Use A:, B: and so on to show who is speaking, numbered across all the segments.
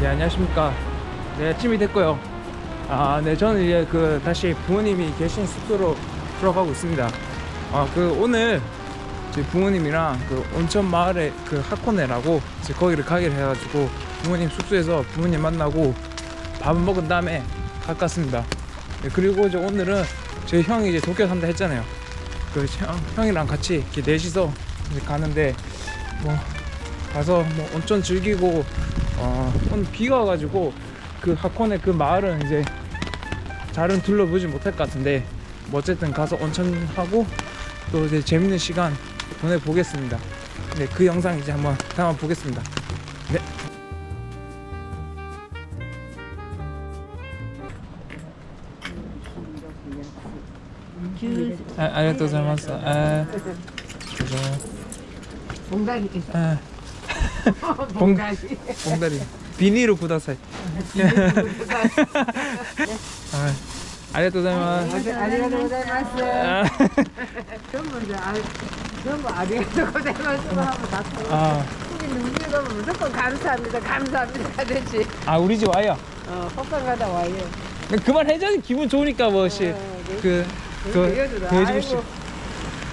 A: 네 안녕하십니까. 네 아침이 됐고요. 아네 저는 이제 그 다시 부모님이 계신 숙소로 들어가고 있습니다. 아그 오늘 저희 부모님이랑 그 온천 마을에 그 하코네라고 이제 거기를 가기로 해가지고 부모님 숙소에서 부모님 만나고 밥을 먹은 다음에 가깝습니다. 네, 그리고 이제 오늘은 저희 형이 이제 도쿄 산다 했잖아요. 그 형, 형이랑 같이 이렇게 넷이서 이제 가는데 뭐 가서 뭐 온천 즐기고 어 오늘 비가 와가지고 그 하코네 그 마을은 이제 잘은 둘러보지 못할 것 같은데 뭐 어쨌든 가서 온천하고 또 이제 재밌는 시간 보내보겠습니다. 네, 그 영상 이제 한번 담아 보겠습니다. 네. 아. 아, 아,
B: 봉다리 봉다리.
A: 비닐로 구다사이. 아, 아리가또 고자이마스.
B: 아리가또 고자이마스
A: 아,
B: 전부 이제 아 전부 아리가또 고자이마스만 하면 다 통해
A: 아,
B: 우리 눈이 가면 무조건 감사합니다 감사합니다 하듯이
A: 아, 우리 집 와요.
B: 어 헛간 가다 와요
A: 그만 해줘야지 기분 좋으니까 뭐씨
B: 어, 네.
A: 그, 그, 그 해주고 싶.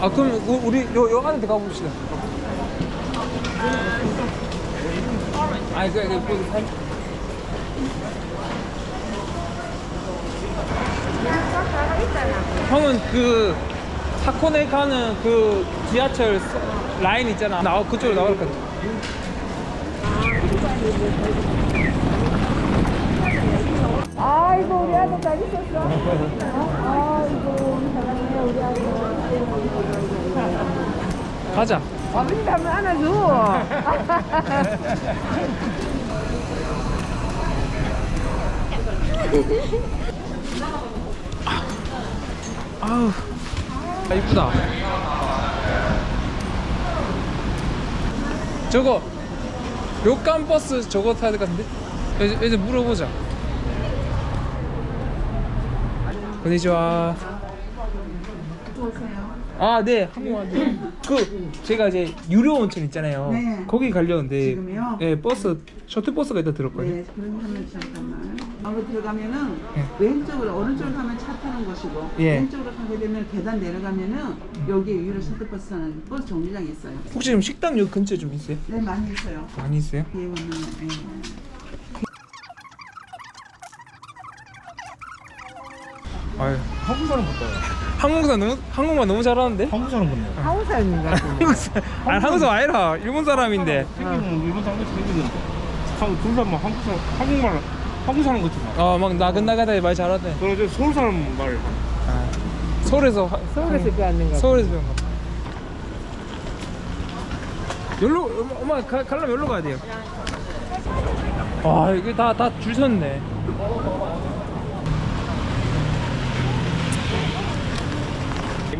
A: 아 그럼 우- 우리 요, 요 안에 들어가 봅시다. 아니 그, 그, 그, 살- 형은 그 타코네 가는 그 지하철 서- 라인 있잖아. 나 그쪽으로 나갈 것 같아.
B: 아이고 우리 아들 잘 있었어 아이고
A: 가자.
B: 아버지 한번 안아줘
A: 아우, 아 이쁘다. 저거 료칸 버스 저거 타야 될 것 같은데? 이제, 이제 물어보자. 건니치와. 아, 네, 한국말. 그 제가 이제 유료 온천 있잖아요.
C: 네.
A: 거기 가려는데,
C: 지금요?
A: 네, 버스 셔틀 버스가 있다 들었거든요.
C: 네, 그러면 잠깐만. 여기 들어가면은
A: 예.
C: 왼쪽으로 오른쪽으로 가면 차 타는 곳이고
A: 예.
C: 왼쪽으로 가게 되면 계단 내려가면은 여기 위로 셔틀버스 타는 버스 정류장이 있어요.
A: 혹시 지금 식당 여기 근처에 좀 있어요?
C: 네, 많이 있어요.
A: 많이 있어요?
C: 뒤에 보면 예.
A: 아유,
D: 한국 사람 같아요.
A: 한국사 너무 한국말 너무 잘하는데?
D: 한국 사람 같네요.
B: 한국 사람인가
A: 한국 사 아니 한국 사람 아니라 일본 사람인데.
D: 생기는 일본 사람 같이 생기는데 한국 둘 다만 한국 사람 한국말 한국 사람 같잖아.
A: 어막 나긋나긋하게 말 잘하대.
D: 이제 서울 사람 말.
A: 아, 서울에서 하-
B: 서울에서 배웠는 거
A: 서울에서 배운 거. 여기로 엄마, 엄마 가, 가려면 여기로 가야 돼요. 와 이게 다 다 줄 섰네.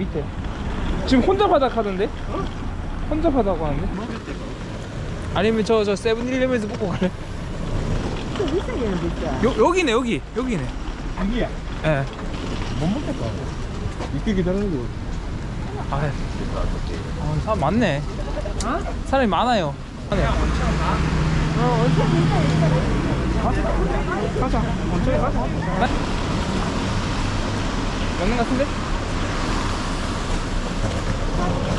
A: 밑에 지금 혼자 바닥 하던데? 혼자 바닥 하는데? 아니면 저 저 세븐일레븐에서 먹고 갈래?
B: 비싸기는 비싸
A: 여, 여기네 여기 여기네.
D: 여기야.
A: 예.
D: 못 먹겠다. 이렇게 기다리는 거.
A: 아, 어, 사람 많네.
B: 어?
A: 사람이 많아요. 네.
B: 어 엄청 비싸
D: 가자. 천천히 가자.
A: 맞는 것 같은데?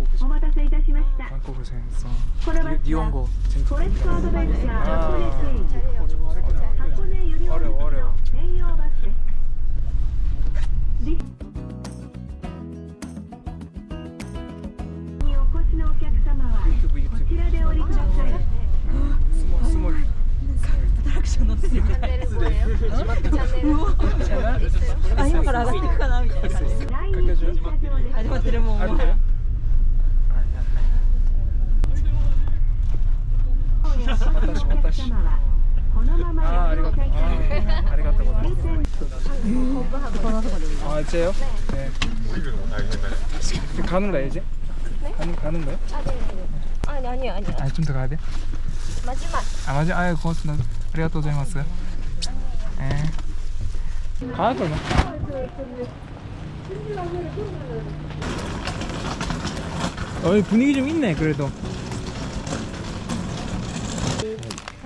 A: 国人
E: お待たせいたしました。
A: 韓国船さん
E: これは
A: 日本語
E: フォレストアドベンチャー。箱根駅。箱根よりお
A: の
E: 専用バスです。にお越しのお客様はこちらでおりください。
A: すごい。っ
F: い。あ今から上がっていくかなみたいな。感じ始も
A: 아 이제요? 네. 지금 가는 거야 이제? 가는, 가는 거야?
G: 아니 아니 아니
A: 아니 좀더 가야 돼?
G: 마지막.
A: 아 맞아 아유 고맙습니다. 아리가또 고자이마스 예 가야 되나? 어 분위기 좀 있네 그래도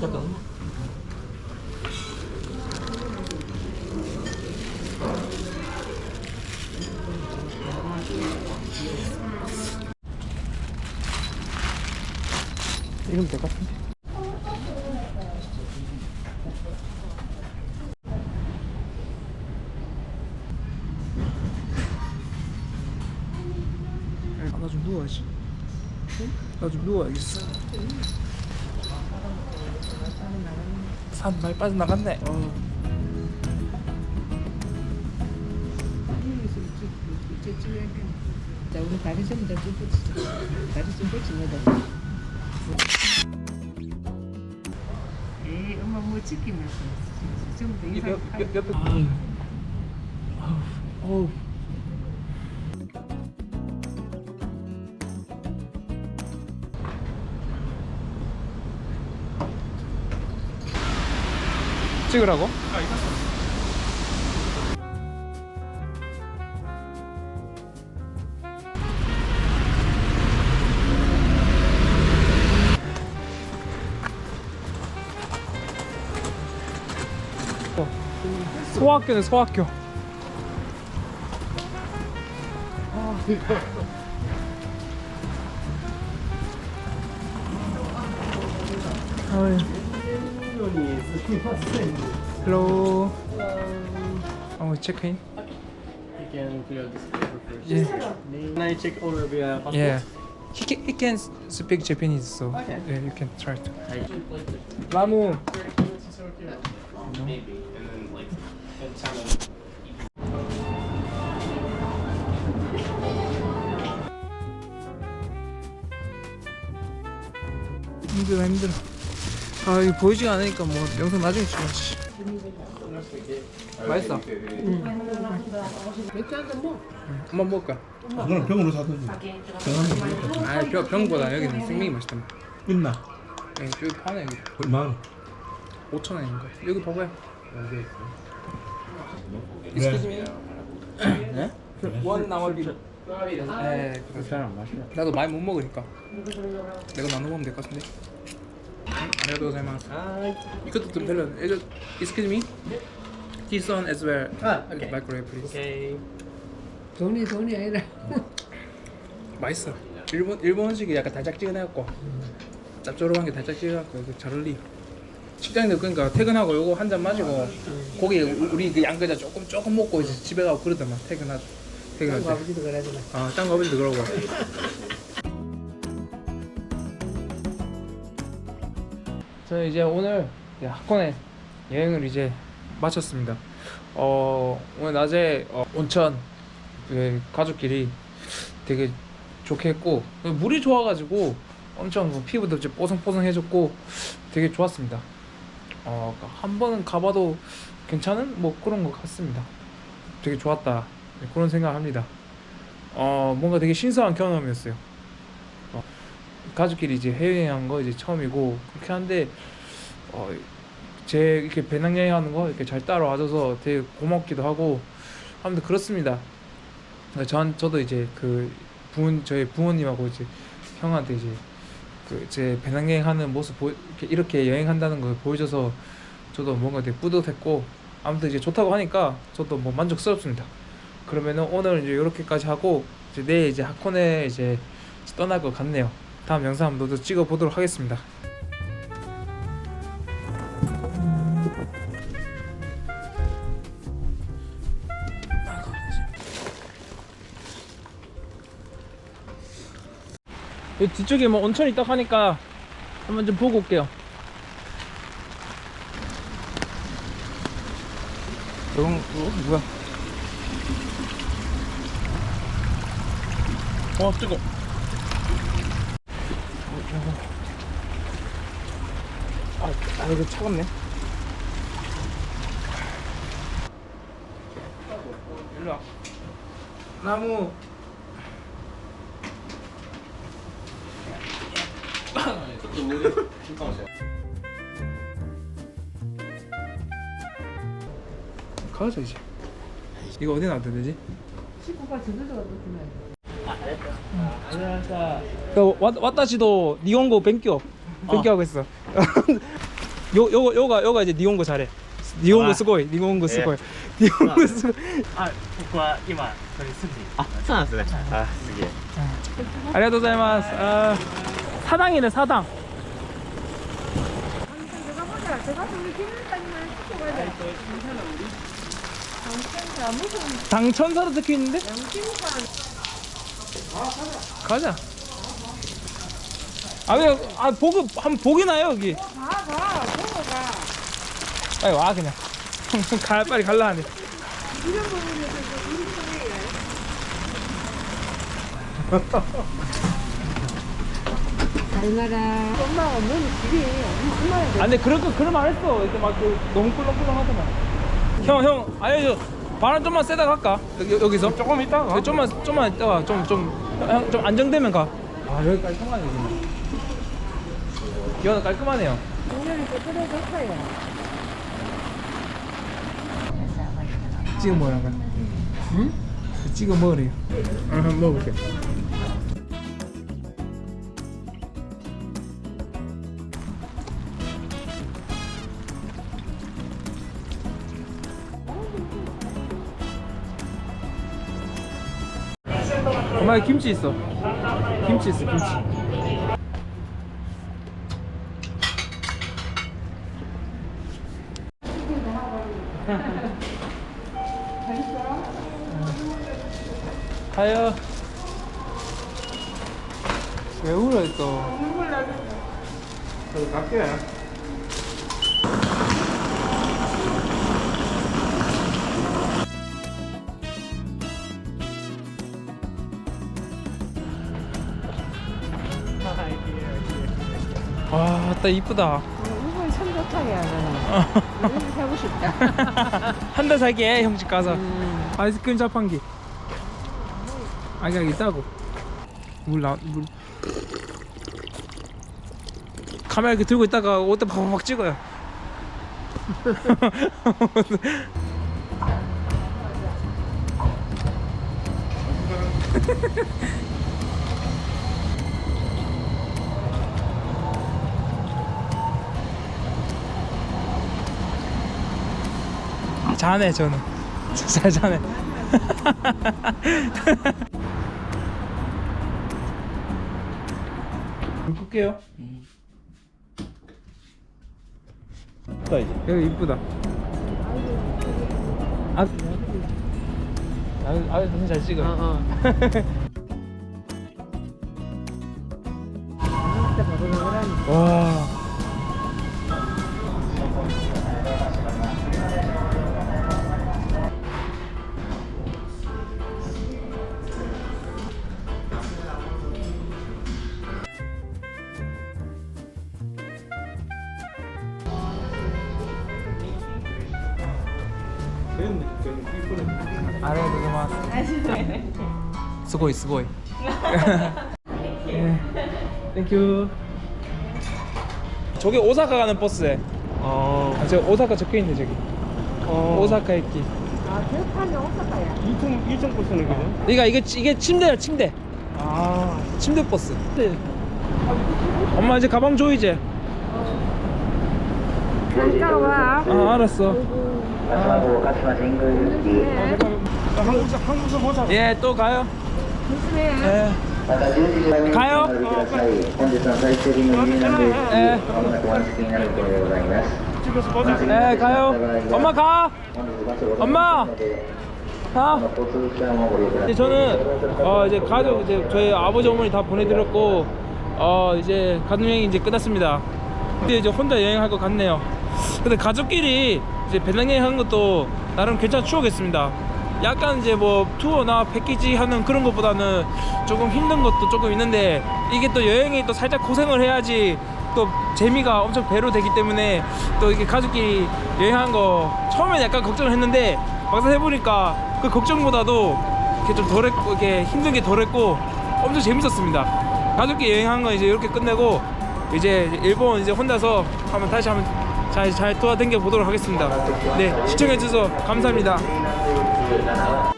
D: 잠깐.
A: 이러면 될것 같은데? 아, 나 좀 누워야지. 나좀 누워야겠어 산 많이 빠져나갔네 어.
C: 자, 우리 다리 좀 뻗치자. 다리 좀 뻗치면 에이, 엄마 뭐 찍기면서. 전부 다
A: 아유 찍으라고? 어, 소학교네 소학교 어이. Hello. Oh, check in.
H: You can clear this paper first.
A: Yeah.
H: Can I check over via passport?
A: Yeah. He can, he can speak Japanese, so
H: Okay.
A: yeah, you can try to. 라무.
H: maybe, and then like, and tell them
A: 힘들어 힘들어. 아 이거 보이지가 않으니까 뭐 영상 나중에 찍어야지. 맛있어.
C: 맥주 한잔 먹.
A: 엄마 먹을까?
D: 그거는 병으로 사든지.
A: 아 병, 병보다 여기는 생명이 맛있다.
D: 있나?
A: 네, 여기 파네 여기.
D: 얼마?
A: 5천 원인가? 여기 봐봐요.
D: 네.
A: Excuse me. 네? 원 나머지. 네,
D: 잘안 마시나?
A: 나도 많이 못 먹으니까. 내가 나눠 먹으면 될 것 같은데. 안녕하세요, 고자이마스. 이것도 좀 별로. 이거 excuse me. This one as well.
H: Ah, okay.
A: Microwave, please.
H: Okay.
C: 돈이 돈이 아니라.
A: 맛있어. 일본 일본식이 약간 달짝지근해갖고 짭조름한 게 달짝지근해갖고 이거 잘 어울리. 식당에서 그러니까 퇴근하고 요거 한 잔 마시고 고기 우리 그 양계자 조금 조금 먹고 이제 집에 가고 그러더만 퇴근하 퇴근할 때.
C: 아버지도 그러잖아.
A: 아, 딴거 아버지도 그러고. 저는 이제 오늘 학원에 여행을 이제 마쳤습니다. 어, 오늘 낮에 어, 온천 그 가족끼리 되게 좋게 했고 물이 좋아가지고 엄청 뭐 피부도 이제 뽀송뽀송해졌고 되게 좋았습니다. 어, 한 번은 가봐도 괜찮은 뭐 그런 것 같습니다. 되게 좋았다 네, 그런 생각합니다. 어 뭔가 되게 신선한 경험이었어요. 어, 가족끼리 이제 해외여행 거 이제 처음이고 그렇게 한데 어, 제 이렇게 배낭여행 하는 거 이렇게 잘 따라와줘서 되게 고맙기도 하고 아무튼 그렇습니다. 그러니까 전 저도 이제 그 부모 저희 부모님하고 이제 형한테 이제 그 제 배낭여행 하는 모습 보 이렇게, 이렇게 여행한다는 걸 보여줘서 저도 뭔가 되게 뿌듯했고 아무튼 이제 좋다고 하니까 저도 뭐 만족스럽습니다. 그러면은 오늘 이제 이렇게까지 하고 이제 내일 이제 하코네 이제 떠날 것 같네요. 다음 영상 한번 더 찍어 보도록 하겠습니다. 여기 뒤쪽에 뭐 온천이 딱 하니까 한번 좀 보고 올게요. 이건 어, 뭐야? 어 뜨거. 아, 아 이거 차갑네. 일로 와. 나무. 가자 이제. 이거 어디 놔둬야 되지?
B: 식구가 저절로 넣으면
A: 그 왔, 왔다시도 니온고 뱅교 뱅교 하고 있어. 요 요거 요가 요가 이제 니온고 잘해. 니온고 쓰고 니온고 쓰고 니온고 쓰고.
H: あ、僕は今これ住んでいる。あ、そうなんですね。あ、すげえ。
A: 아리가토자이마스. 아, 사당이네 사당.
B: 내가 보자. 제가 우리 김일까지만 시켜가야 돼. 당첨자 무슨
A: 당천사로 적혀 있는데?
B: 양심과
A: 가자. 아, 왜, 아, 보고, 한번 보기나요, 여기?
B: 가, 가, 보고 가.
A: 빨리 와, 그냥. 가, 빨리 갈라 하네.
B: 이런 부분에서 우리. 엄마가 뭔 길이 엄마야.
A: 아, 근데 그런 거, 그런 말 했어. 이렇게 막, 그, 너무 꿀렁꿀렁 하더만. 형, 형, 알려줘. 바람 좀만 세다 갈까? 여, 여기서?
D: 조금 있다가
A: 네, 좀만, 좀만 있다가, 좀, 좀, 형, 좀 안정되면 가. 아, 여기 깔끔하네, 여기는. 기어는 깔끔하네요. 찍어 먹으라고. 응? 찍어 먹으래요. 아, 한번 먹어볼게. 엄마 김치 있어. 김치 있어, 김치. 가요. 왜 울어 또?
D: 저도 갈게
A: 와, 딱 이쁘다.
B: 이건 참 좋다야 나는. 이렇게 하고 싶다.
A: 한 달 살게 형집 가서
B: 음.
A: 아이스크림 자판기. 아 그냥 있다고. 물 나, 물. 카메라 이렇게 들고 있다가 옷때 팍팍 찍어요. 자네 저는 잘 자네. 불 끌게요.
D: 있다 이제
A: 여기 이쁘다. 아, 아, 아, 사진 잘 찍어. 요
B: 진짜 바로 나가라니.
A: 와. 스고이 스고이 땡큐 저게 오사카 가는 버스에.
D: 어...
A: 아, 저 오사카 적혀있네 저기.
D: 어...
A: 오사카駅.
B: 아, 대판이 오사카야.
D: 2층 2층 버스는 그죠?
A: 그러니까 이게 이게 침대야 침대.
D: 아,
A: 침대 버스. 엄마 이제 가방 줘 이제.
B: 잠깐 와.
A: 아 알았어.
D: 아, 네. 한국에서 보자.
A: 예 또 가요.
I: 네.
D: 어, 어, 가요. 네.
A: 네, 가요. 엄마 가. 엄마. 가. 이제 저는 어 이제 가족 이제 저희 아버지 어머니 다 보내드렸고 어 이제 가족 여행 이제 끝났습니다. 근데 이제 혼자 여행할 것 같네요. 근데 가족끼리 이제 배낭여행 한 것도 나름 괜찮은 추억이었습니다. 약간 이제 뭐 투어나 패키지 하는 그런 것보다는 조금 힘든 것도 조금 있는데 이게 또 여행이 또 살짝 고생을 해야지 또 재미가 엄청 배로 되기 때문에 또 이게 가족끼리 여행한 거 처음엔 약간 걱정을 했는데 막상 해보니까 그 걱정보다도 이렇게 좀 덜했고 이렇게 힘든 게 덜했고 엄청 재밌었습니다. 가족끼리 여행한 거 이제 이렇게 끝내고 이제 일본 이제 혼자서 한번 다시 한번 잘, 잘 돌아다녀 보도록 하겠습니다. 네, 시청해주셔서 감사합니다. อื่นนะครับ